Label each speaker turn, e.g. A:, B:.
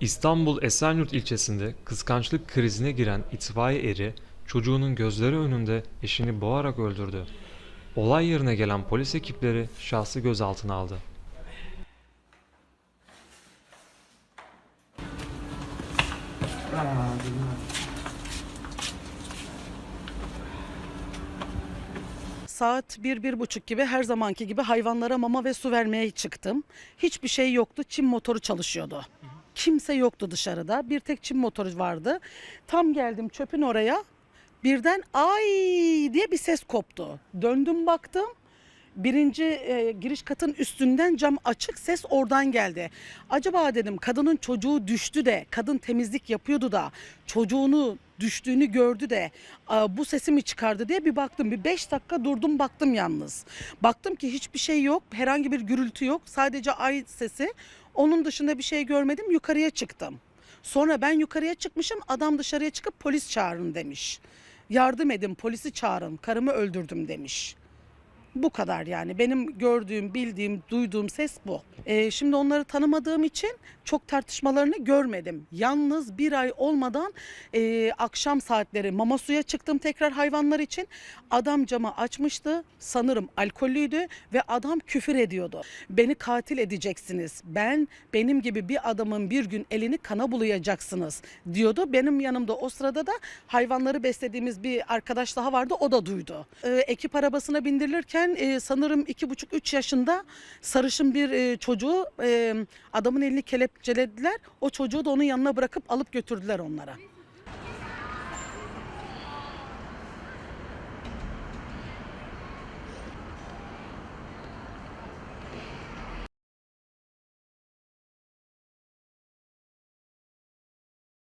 A: İstanbul Esenyurt ilçesinde kıskançlık krizine giren itfaiye eri çocuğunun gözleri önünde eşini boğarak öldürdü. Olay yerine gelen polis ekipleri şahsı gözaltına aldı.
B: Saat bir, bir buçuk gibi her zamanki gibi hayvanlara mama ve su vermeye çıktım. Hiçbir şey yoktu. Çim motoru çalışıyordu. Kimse yoktu dışarıda. Bir tek çim motoru vardı. Tam geldim çöpün oraya. Birden ay diye bir ses koptu. Döndüm baktım. Birinci e, giriş katın üstünden cam açık ses oradan geldi. Acaba dedim kadının çocuğu düştü de kadın temizlik yapıyordu da çocuğunu düştüğünü gördü de "Aa, bu sesi mi çıkardı diye bir baktım. Bir beş dakika durdum baktım yalnız. Baktım ki hiçbir şey yok herhangi bir gürültü yok sadece ay sesi. Onun dışında bir şey görmedim yukarıya çıktım. Sonra ben yukarıya çıkmışım adam dışarıya çıkıp polis çağırın demiş. Yardım edin polisi çağırın karımı öldürdüm demiş. Bu kadar yani benim gördüğüm, bildiğim, duyduğum ses bu. Ee, şimdi onları tanımadığım için çok tartışmalarını görmedim. Yalnız bir ay olmadan e, akşam saatleri mama suya çıktım tekrar hayvanlar için. Adam camı açmıştı sanırım alkollüydü ve adam küfür ediyordu. Beni katil edeceksiniz. Ben benim gibi bir adamın bir gün elini kana bulayacaksınız diyordu. Benim yanımda o sırada da hayvanları beslediğimiz bir arkadaş daha vardı o da duydu. Ee, ekip arabasına bindirilirken e, sanırım iki buçuk üç yaşında sarışın bir e, çocuğu e, adamın elini kelepçelediler. O çocuğu da onun yanına bırakıp alıp götürdüler onlara.